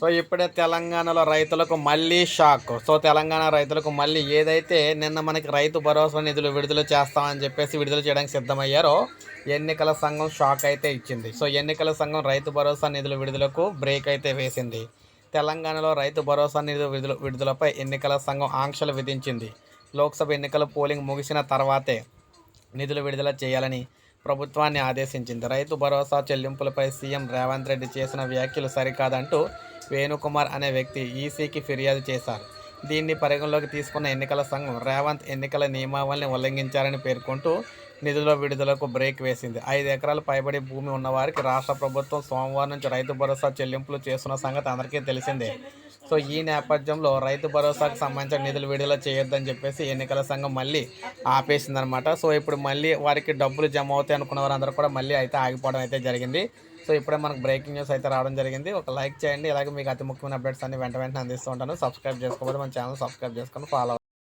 So ఇప్పుడే తెలంగాణలో రైతులకు మళ్ళీ షాక్. సో తెలంగాణ రైతులకు మళ్ళీ ఏదైతే నిన్న మనకి రైతు భరోసా నిధులు విడుదల చేస్తామని చెప్పేసి విడుదల చేయడానికి సిద్ధమయ్యారో ఎన్నికల సంఘం షాక్ అయితే ఇచ్చింది. సో ఎన్నికల సంఘం రైతు భరోసా నిధుల విడుదలకు బ్రేక్ అయితే వేసింది. తెలంగాణలో రైతు భరోసా నిధుల విడుదల విడుదలపై ఎన్నికల సంఘం ఆంక్షలు విధించింది. లోక్సభ ఎన్నికల పోలింగ్ ముగిసిన తర్వాతే నిధులు విడుదల చేయాలని ప్రభుత్వాన్ని ఆదేశించింది. రైతు భరోసా చెల్లింపులపై సీఎం రేవంత్ రెడ్డి చేసిన వ్యాఖ్యలు సరికాదంటూ వేణుకుమార్ అనే వ్యక్తి ఈసీకి ఫిర్యాదు చేశారు. దీన్ని పరిగణలోకి తీసుకున్న ఎన్నికల సంఘం రేవంత్ ఎన్నికల నియమావళిని ఉల్లంఘించారని పేర్కొంటూ నిధుల విడుదలకు బ్రేక్ వేసింది. ఐదు ఎకరాలు పైబడి భూమి ఉన్నవారికి రాష్ట్ర ప్రభుత్వం సోమవారం నుంచి రైతు భరోసా చెల్లింపులు చేస్తున్న సంగతి అందరికీ తెలిసిందే. సో ఈ నేపథ్యంలో రైతు భరోసాకు సంబంధించిన నిధులు విడుదల చేయొద్దని చెప్పేసి ఎన్నికల సంఘం మళ్ళీ ఆపేసిందనమాట సో ఇప్పుడు మళ్ళీ వారికి డబ్బులు జమ అవుతాయి అనుకున్న వారందరూ కూడా మళ్ళీ అయితే ఆగిపోవడం అయితే జరిగింది. సో ఇప్పుడే మనకు బ్రేకింగ్ న్యూస్ అయితే రావడం జరిగింది. ఒక లైక్ చేయండి. ఇలాగే మీకు అతి ముఖ్యమైన అప్డేట్స్ అన్ని వెంట వెంటనే అందిస్తూ ఉంటాను. సబ్స్క్రైబ్ చేసుకోకపోతే మన ఛానల్ సబ్స్క్రైబ్ చేసుకొని ఫాలో